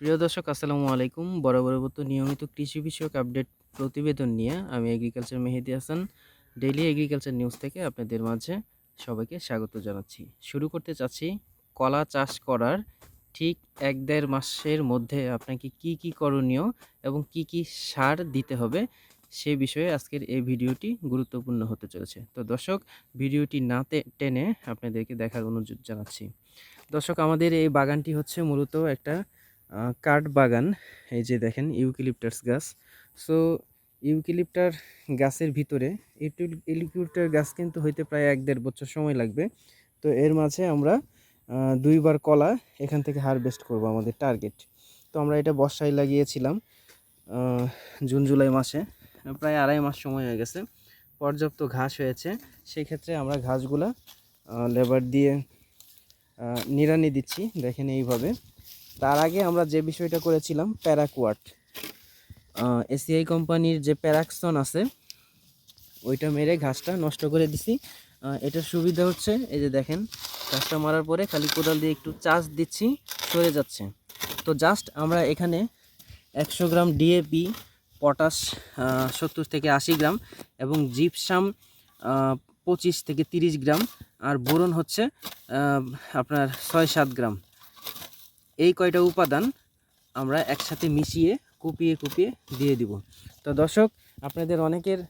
প্রিয় দর্শক, আসসালামু আলাইকুম। বরাবরের মতো নিয়মিত কৃষি বিষয়ক আপডেট প্রতিবেদন নিয়ে আমি agriculture Mehedi Hasan. Daily agriculture news থেকে আপনাদের মাঝে সবাইকে স্বাগত জানাচ্ছি। শুরু করতে চাচ্ছি, কলা চাষ করার ঠিক এক দেড় মাসের মধ্যে আপনাকে কি কি করণীয় এবং কি কি সার দিতে হবে সে বিষয়ে আজকের এই ভিডিওটি গুরুত্বপূর্ণ হতে চলেছে। তো দর্শক, ভিডিওটি না টেনে আপনাদেরকে দেখার অনুরোধ জানাচ্ছি। দর্শক, আমাদের এই বাগানটি হচ্ছে মূলত একটা কাঠ বাগান, এই যে দেখেন ইউক্যালিপটাস গাছ। সো ইউক্যালিপটার গাছের ভিতরে ইউক্যালিপটার গাছ কিন্তু হইতে প্রায় এক দেড় বছর সময় লাগবে। তো এর মাঝে আমরা দুইবার কলা এখান থেকে হারভেস্ট করব আমাদের টার্গেট তো আমরা এটা বর্ষায় লাগিয়েছিলাম জুন, জুলাই মাসে, প্রায় আড়াই মাস সময় হয়ে গেছে। পর্যাপ্ত ঘাস হয়েছে সেই ক্ষেত্রে আমরা ঘাসগুলা লেবার দিয়ে নিড়ানি দিচ্ছি, দেখেন এইভাবে। তার আগে আমরা যে বিষয়টা করেছিলাম প্যারাকোয়াট এসিআই কোম্পানির যে প্যারাক্সন আছে, ওইটা মেরে ঘাসটা নষ্ট করে দিছি। এটার সুবিধা হচ্ছে, এই যে দেখেন, ঘাসটা মারার পরে খালি কোদাল দিয়ে একটু চার্জ দিচ্ছি, সরে যাচ্ছে। তো জাস্ট আমরা এখানে একশো গ্রাম ডিএপি পটাশ সত্তর থেকে আশি গ্রাম এবং জিপসাম পঁচিশ থেকে তিরিশ গ্রাম, আর বোরন হচ্ছে আপনার ছয় সাত গ্রাম। এই কয়টা উপাদান আমরা একসাথে মিশিয়ে, কুপিয়ে কুপিয়ে দিয়ে দিব। তো দর্শক, আপনাদের অনেকের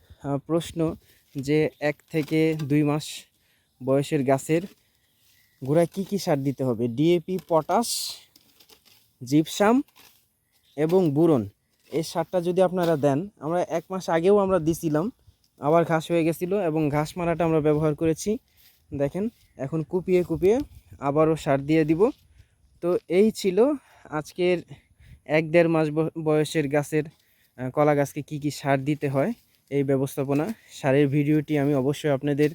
প্রশ্ন যে এক থেকে দুই মাস বয়সের গাছের গোড়ায় কী কী সার দিতে হবে? ডিএপি পটাশ জিপসাম এবং বুরন। এই সারটা যদি আপনারা দেন, আমরা এক মাস আগেও আমরা দিছিলাম, আবার ঘাস হয়ে গেছিল এবং ঘাস মারাটা আমরা ব্যবহার করেছি। দেখেন, এখন কুপিয়ে কুপিয়ে আবারও সার দিয়ে দিব। তো এই ছিল আজকের এক দেড় মাস বয়সের গাছের কলা গাছকে কী কী সার দিতে হয় এই ব্যবস্থাপনা। সারের ভিডিওটি আমি অবশ্যই আপনাদের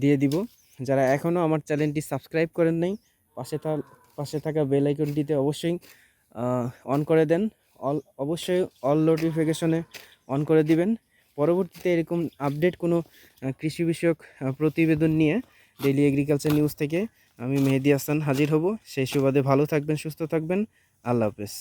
দিয়ে দিব। যারা এখনও আমার চ্যানেলটি সাবস্ক্রাইব করেন নাই, পাশে থাকা পাশে থাকা বেল আইকনটিতে অবশ্যই অন করে দেন। অল, অবশ্যই অল নোটিফিকেশনে অন করে দিবেন। পরবর্তীতে এরকম আপডেট কোনো কৃষি বিষয়ক প্রতিবেদন নিয়ে ডেইলি এগ্রিকালচার নিউজ থেকে আমি মেহেদি হাসান হাজির হব। সেই সুবাদে ভালো থাকবেন সুস্থ থাকবেন। আল্লাহ হাফেজ।